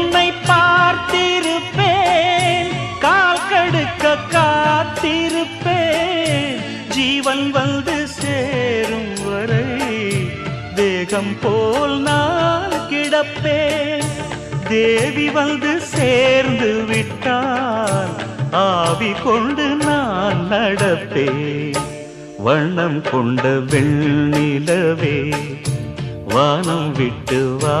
உன்னை பார்த்திருப்பேன். கால் கடுக்க காத்திருப்பேன். ஜீவன் வந்து சேரும் வரை தேகம் போல் நான் கிடப்பேன். தேவி வந்து சேர்ந்து விட்டால் ஆவி கொண்டு நான் நடப்பேன். வண்ணம் கொண்ட வெண்ணிலவே வானம் விட்டு வா